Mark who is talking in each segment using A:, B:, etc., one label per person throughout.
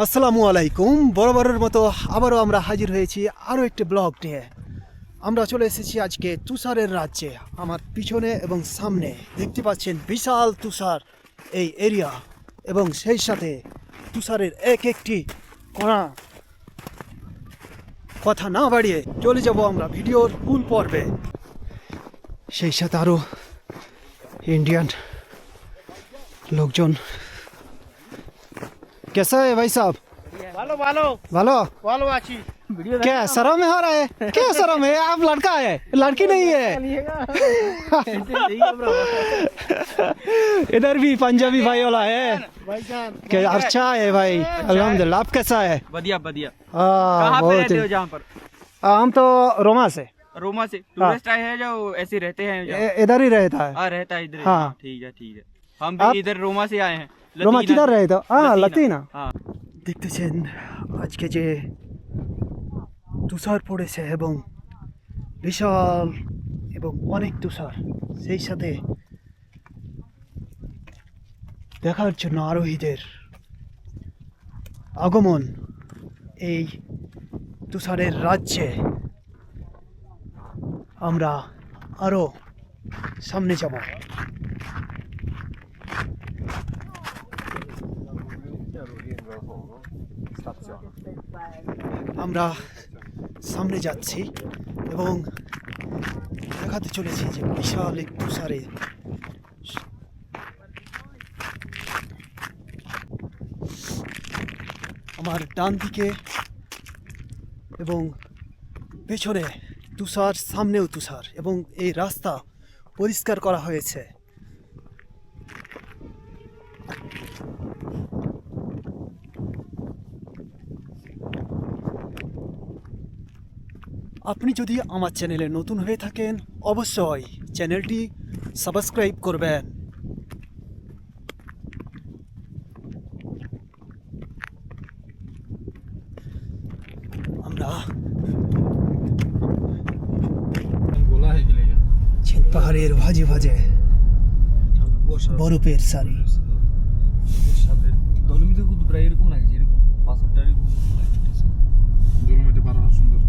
A: আসসালামু আলাইকুম। বরাবরের মতো আবারও আমরা হাজির হয়েছি আরও একটি ব্লগ নিয়ে। আমরা চলে এসেছি আজকে তুষারের রাজ্যে, আমার পিছনে এবং সামনে। দেখতে পাচ্ছেন বিশাল তুষার এই এরিয়া এবং সেই সাথে তুষারের এক একটি কণা। কথা না বাড়িয়ে চলে যাব আমরা ভিডিওর ফুল পর্বে। সেই সাথে আরও ইন্ডিয়ান লোকজন कैसा है भाई साहब?
B: वालो वालो
A: वालो
B: वालो आची।
A: क्या शर्म हो रहा है? क्या शर्म है? आप लड़का है लड़की नहीं है। इधर भी पंजाबी भाई वाला है। क्या अच्छा है भाई अच्छा अलहमदुल्ला आप कैसा है?
C: बढ़िया बढ़िया।
A: हाँ।
C: पर?
A: हम तो रोमा से।
C: रोमा से? हाँ। टूरिस्ट आए हैं जो ऐसे रहते हैं
A: इधर ही रहता है।
C: हाँ, रहता है इधर हाँ।,
A: हाँ।
C: ठीक है ठीक है। हम भी इधर रोमा से आए हैं।
A: রোমা তো
C: লাতিনা
A: দেখতেছেন আজকে যে তুষার পড়েছে এবং বিশাল এবং অনেক তুষার সেই সাথে দেখার জন্য আরোহীদের আগমন এই তুষারের রাজ্যে। আমরা আরও সামনে যাব। আমরা সামনে যাচ্ছি এবং দেখাতে চলেছি যে বিশাল এক তুষারে। আমার ডান দিকে এবং পেছনে তুষার, সামনেও তুষার এবং এই রাস্তা পরিষ্কার করা হয়েছে। আপনি যদি আমার চ্যানেলে নতুন হয়ে থাকেন, অবশ্যই চ্যানেলটি সাবস্ক্রাইব করবেন। আমরা পাহাড়ের ভাজে ভাজে বরফের সারি
C: এরকম লাগছে এরকম পাথরটা এরকম লাগছে
D: জলমেটে পাড়া সুন্দর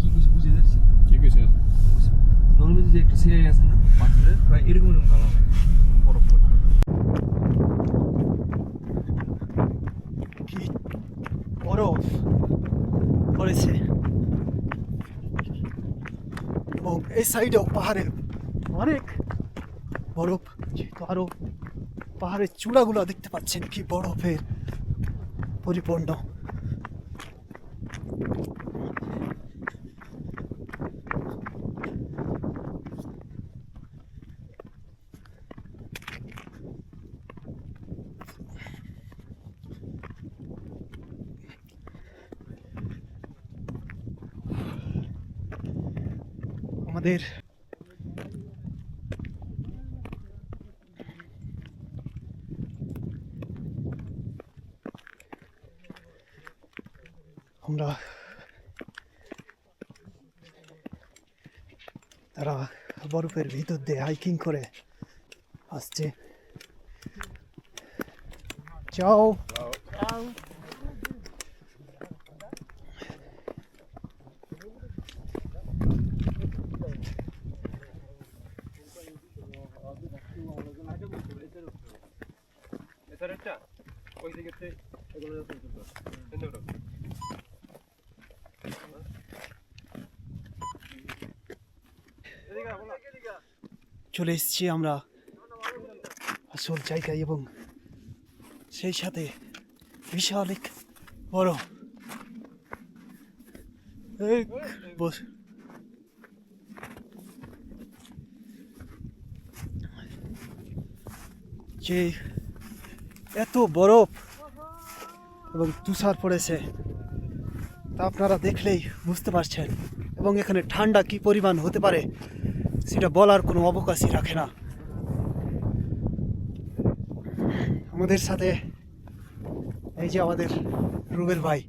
C: কি কিছু বুঝে যাচ্ছে
D: কি কইছে
C: দলমিতে যে একটা সিনারি আছে না পাথরের প্রায় এরকম এরকম কালার বরফ।
A: কি? বরফ পড়েছে। এবং এই সাইডেও পাহাড়ে অনেক বরফ, যেহেতু আরও পাহাড়ের চূড়াগুলো দেখতে পাচ্ছেন কি বরফের পরিপূর্ণ। আমাদের আমরা তারা বরফের ভিতর দিয়ে হাইকিং করে আসছে। চাও চলে এসেছি আমরা আসল জায়গায় এবং সেই সাথে বিশাল এক বড় এক যে এত বরফ এবং তুষার পড়েছে, তা আপনারা দেখলেই বুঝতে পারছেন। এবং এখানে ঠান্ডা কি পরিমাণ হতে পারে, সেটা বলার কোনো অবকাশই রাখে না। আমাদের সাথে এই যে আমাদের রুবেল ভাই।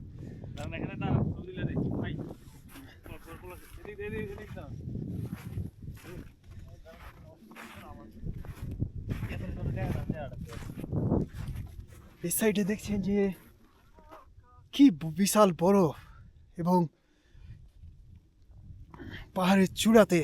A: এই সাইডে দেখছেন যে কি বিশাল বরফ এবং পাহাড়ের চূড়াতে